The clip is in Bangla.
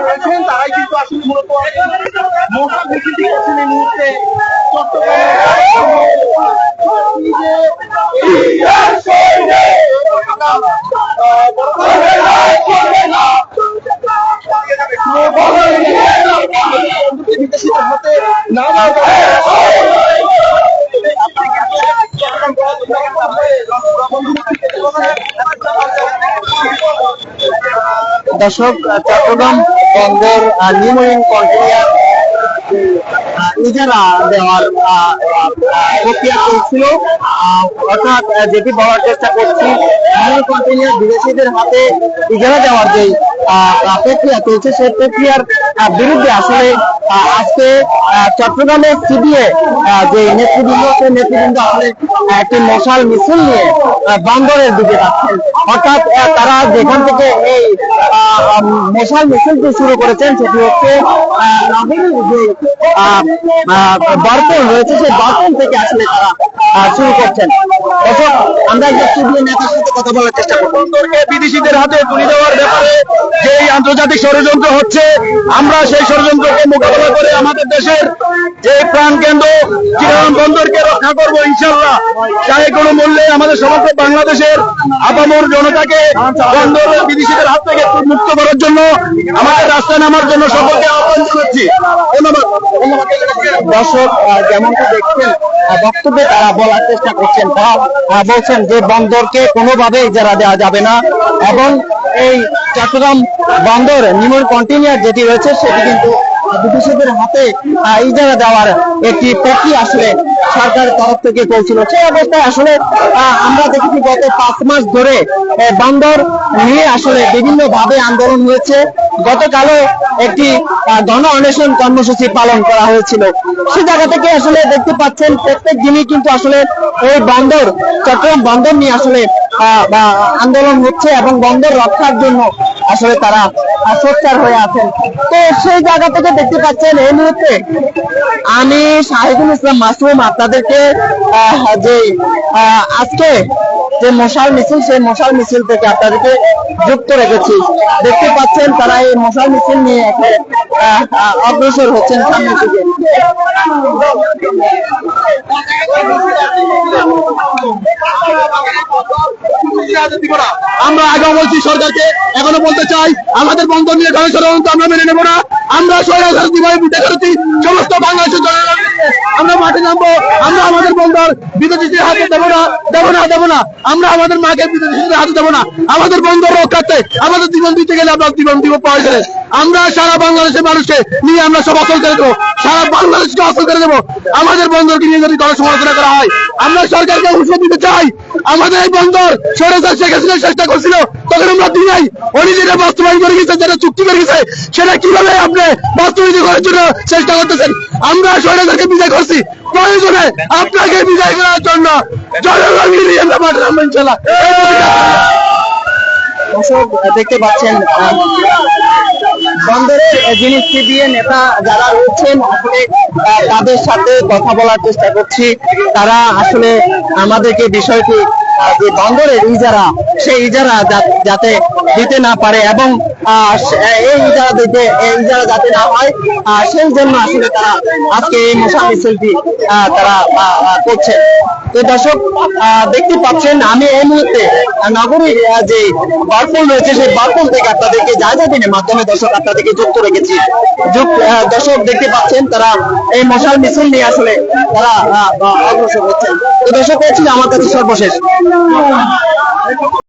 রয়েছেন তারাই কিন্তু আসলে মূলত মশা মিছিলটি করছেন এই মুহূর্তে। দর্শক চট্টগ্রাম বন্দর নিউমোরিং কন্টেনার ইজারা দেওয়ার প্রক্রিয়া চলছিল। অর্থাৎ যেটি বলার চেষ্টা করছি বিদেশিদের হাতে ইজারা দেওয়ার যে প্রক্রিয়া চলছে, সেই প্রক্রিয়ার বিরুদ্ধে আসলে আজকে সিবিএ যে নেতৃবৃন্দ, সেই নেতৃবৃন্দ আসলে একটি মশাল মিছিল নিয়ে বন্দরের দিকে যাচ্ছেন। অর্থাৎ তারা যেখান থেকে এই মশাল মিছিলটি শুরু করেছেন সেটি হচ্ছে নগরীর যে আহ, রয়েছে সেই বরপন থেকে আসলে তারা শুরু করছেন। আমরা কথা বলার চেষ্টা বিদেশিদের হাতে তুলে দেওয়ার ব্যাপারে আন্তর্জাতিক ষড়যন্ত্র হচ্ছে, আমরা সেই ষড়যন্ত্রকে মোকাবেলা করে আমাদের দেশের যে চিরাম বন্দরকে রক্ষা করব ইনশাল্লাহ চাहे কোনো মূল্যে আমাদের সমগ্র বাংলাদেশের আপামর জনতাকে বন্দরের বিদেশিদের হাত থেকে মুক্ত করার জন্য আমাদের রাস্তায় নামার জন্য সকলকে আহ্বান ধন্যবাদ। ধন্যবাদ। দর্শক যেমনটি দেখছেন বক্তব্যে তারা বলার চেষ্টা করছেন। তারা বলছেন যে বন্দরকে কোনোভাবে ইজারা দেওয়া যাবে না এবং এই চট্টগ্রাম বন্দর নিমন কন্টিনিয়ার যেটি রয়েছে, সেটি কিন্তু বিদেশিদের হাতে ইজারা দেওয়ার একটি প্রক্রিয়া আসলে সরকারের তরফ থেকে চলছিল সেই অবস্থায় আসলে আমরা দেখেছি গত পাঁচ মাস ধরে বন্দর নিয়ে আসলে বিভিন্ন ভাবে আন্দোলন হয়েছে। গতকালও একটি গণ অনশন কর্মসূচি পালন করা হয়েছিল। সে জায়গা থেকে আসলে দেখতে পাচ্ছেন, প্রত্যেক দিনই কিন্তু আসলে এই বন্দর, চট্টগ্রাম বন্দর নিয়ে আসলে আন্দোলন হচ্ছে এবং বন্দর রক্ষার জন্য আসলে তারা সোচ্চার হয়ে আছেন। তো সেই জায়গা থেকে দেখতে পাচ্ছেন এই মুহূর্তে আমি শাহিদুল ইসলাম মাসুম আপনাদেরকে যে আজকে যে মশাল মিছিল, সেই মশাল মিছিল থেকে আপনাদেরকে যুক্ত রেখেছি। দেখতে পাচ্ছেন তারা এই মশাল মিছিল নিয়ে অগ্রসর হচ্ছেন সামনের দিকে আমরা আগে বলছি সরকারকে, এখনও বলতে চাই, আমাদের বন্ধ নিয়ে ষড়যন্ত্র আমরা মেনে নেব না। আমরা সরকার দিবাই বুঝতে করেছি সমস্ত বাংলাদেশের জনগণ আমরা মাঠে নামবো, আমরা আমাদের বন্দর বিদেশিদের হাতে দেবো না দেবো না দেবো না। আমরা আমাদের মাকে বিদেশিদের হাতে দেবো না। আমাদের বন্দর রক্ষার্থে আমাদের জীবন দিতে গেলে আমরা জীবন দিব প্রয়োজনে আমরা সারা বাংলাদেশের মানুষকে নিয়ে আমরা সব অচল করে দেবো। সারা বাংলাদেশকে অচল করে দেবো। আমাদের বন্দরকে নিয়ে যদি কোনো সমালোচনা করা হয়, আমরা সরকারকে হুঁশিয়ার দিতে চাই। আমাদের এই বন্দর সরেসার শেখ হাসিনা চেষ্টা করছিল, তখন আমরা দিই নাই। উনি যেটা বাস্তবায়ন করে গেছে, যেটা চুক্তি করে গেছে, সেটা কীভাবে আপনি বাস্তবায়িত করার জন্য চেষ্টা করতেছেন? আমরা সরেসারকে বিদায় করছি। প্রয়োজনে আপনাকে বিদায় করার জন্য জনগণ মিলিয়ে দেখতে পাচ্ছেন বন্দরের যিনি সিবিএ নেতা যারা রয়েছেন, আসলে তাদের সাথে কথা বলার চেষ্টা করছি। তারা আসলে আমাদেরকে বিষয়টি বন্দরের ইজারা সেই ইজারা যাতে দিতে না পারে এবং এই ইজারা দিতে, এই ইজারা যাতে না হয় সেই জন্য আসলে তারা আজকে এই মশা মিছিলটি তারা করছে। তো দর্শক দেখতে পাচ্ছেন, আমি এই মুহূর্তে নগরীর যে বারপুল রয়েছে, সেই বারপুল থেকে আপনাদেরকে জায়গা দিনের মাধ্যমে দর্শক আপনাদেরকে যুক্ত রেখেছি। দর্শক দেখতে পাচ্ছেন, তারা এই মশাল মিছিল নিয়ে আসলে তারা অগ্রসর হচ্ছেন। তো দর্শক হচ্ছিল আমার কাছে সর্বশেষ।